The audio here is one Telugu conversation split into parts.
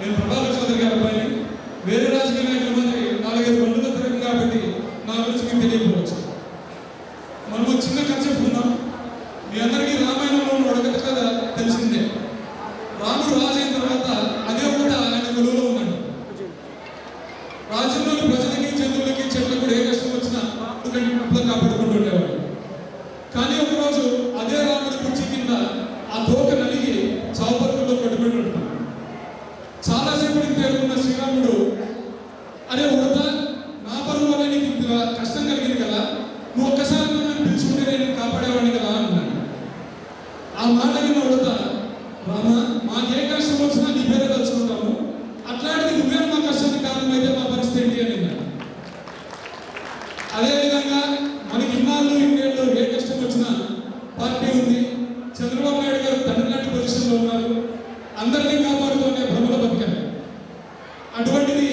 నేను ప్రభాకర్ చౌదరి గారి అబ్బాయిని వేరే రాజకీయ నాయకుల మంది నాలుగైదు బండ్లు తిరగం కాబట్టి నా గురించి మీకు తెలియకపోవచ్చు. మనము చిన్న కన్సెప్ట్ ఉందాం. మీ అందరికీ ఆ మాట విన్న ఉడత రామ మాకే కష్టం వచ్చినా నీ పేరే తలుచుకుంటాము. అట్లాంటిది నువ్వే మా కష్టానికి కారణం అయితే మా పరిస్థితి ఏంటి? అని అదేవిధంగా మనకి ఇన్నాళ్ళు ఇన్నేళ్ళు ఏ కష్టం వచ్చినా పార్టీ ఉంది. చంద్రబాబు నాయుడు గారు తండ్రి లాంటి పొజిషన్లో ఉన్నారు. అందరినీ కాపాడుతూనే భ్రమల బతికారు. అటువంటిది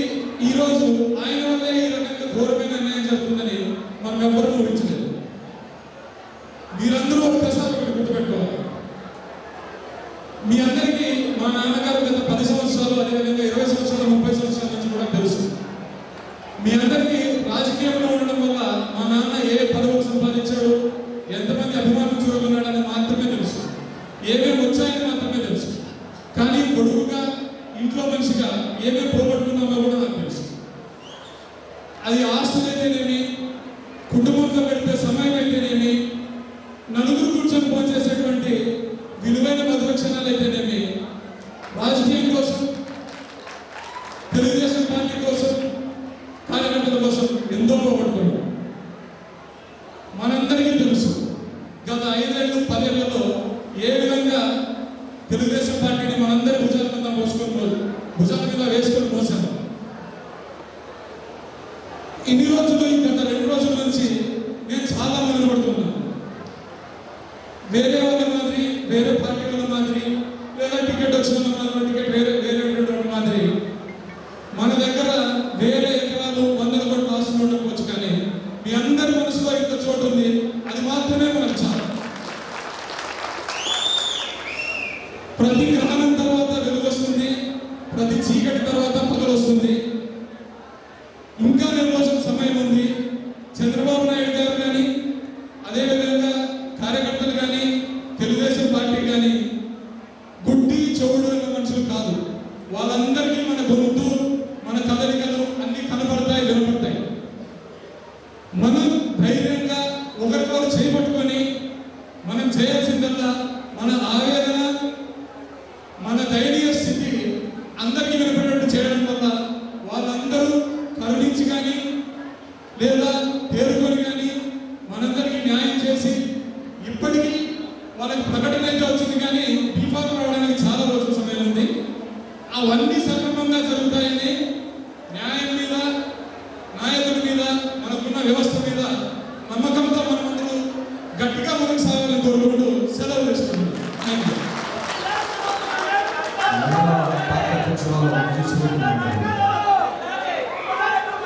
ఈరోజు ఆయన వల్లే ఈ రకంగా ఘోరమైన అన్యాయం జరుగుతుందని మనం ఎవ్వరూ ఊహించలేదు. మీరందరూ ఒక్కసారి ఒకటి గుర్తుపెట్టుకోవాలి మీ అందరికీ మా నాన్నగారు గత పది సంవత్సరాలు అదేవిధంగా ఇరవై సంవత్సరాలు ముప్పై సంవత్సరాల నుంచి కూడా తెలుసు మీ అందరికీ రాజకీయంలో ఉండడం వల్ల మా నాన్న ఏ పదవులు సంపాదించాడు ఎంతమంది అభిమానులు చూడకున్నాడని మాత్రమే తెలుసు ఏమేమి వచ్చాయని మాత్రమే తెలుసు కానీ కొడుకుగా ఇంట్లో మనిషిగా ఏమేమి పోగొట్టుకున్నామో కూడా నాకు తెలుసు. అది ఆస్తులు అయితేనేమి కుటుంబంతో పెడితే సమయం అయితేనేమి నలుగురు కూర్చొని పనిచేసేటువంటి విలువైన మధురక్షణాలు అయితేనేమి రాజకీయం కోసం తెలుగుదేశం పార్టీ కోసం కార్యకర్తల కోసం ఎంతో పోగొట్టుకున్నాం. మనందరికీ తెలుసు గత ఐదేళ్ళు పదేళ్ళలో ఏ విధంగా తెలుగుదేశం పార్టీని మనందరి భుజాల మీద మోసుకొని భుజాల మీద వేసుకొని మోసాము ఇన్ని రోజులు గత రెండు రోజుల నుంచి నేను చాలా నిలబడుతున్నాను. వేరే వాళ్ళ మాదిరి వేరే పార్టీ వాళ్ళ మాదిరి లేదా టికెట్ వచ్చిన వాళ్ళ టికెట్ వేరే వేరే ఉండేటువంటి మాదిరి. మన దగ్గర వేరే ఎకరాలు వందల కోట్లు ఆస్తులు ఉండకపోవచ్చు కానీ మీ అందరి మనసులో ఇంత చోటు ఉంది. అది మాత్రమే మనకు చాలు ప్రతి గ్రహణం తర్వాత వెలుగు వస్తుంది ప్రతి చీకటి తర్వాత పగలు వస్తుంది ఇంకా నెల రోజుల సమయం ఉంది. చంద్రబాబు నాయుడు గారు కానీ అదేవిధంగా కార్యకర్తలు కానీ తెలుగుదేశం పార్టీ కానీ గుడ్డి చెవుడు ఉన్న మనుషులు కాదు. వాళ్ళందరికీ మన గొంతు మన కదలికలు అన్ని కనబడతాయి వినపడతాయి. మనం ధైర్యంగా ఒకరికొకరు చేపట్టుకొని మనం చేయాల్సిన మన ఆవేదన మన దయనీయ స్థితి అందరికీ వినపడేట్టు చేయడం వల్ల వాళ్ళందరూ కరుణించి కానీ లేదా పేరుకొని కానీ మనందరికీ న్యాయం చేసి ఇప్పటికీ వాళ్ళకి ప్రకటన అయితే వచ్చింది కానీ డిఫాల్ట్ రావడానికి చాలా రోజుల సమయం ఉంది. అవన్నీ సక్రమంగా జరుగుతాయని Selamun Aleyküm.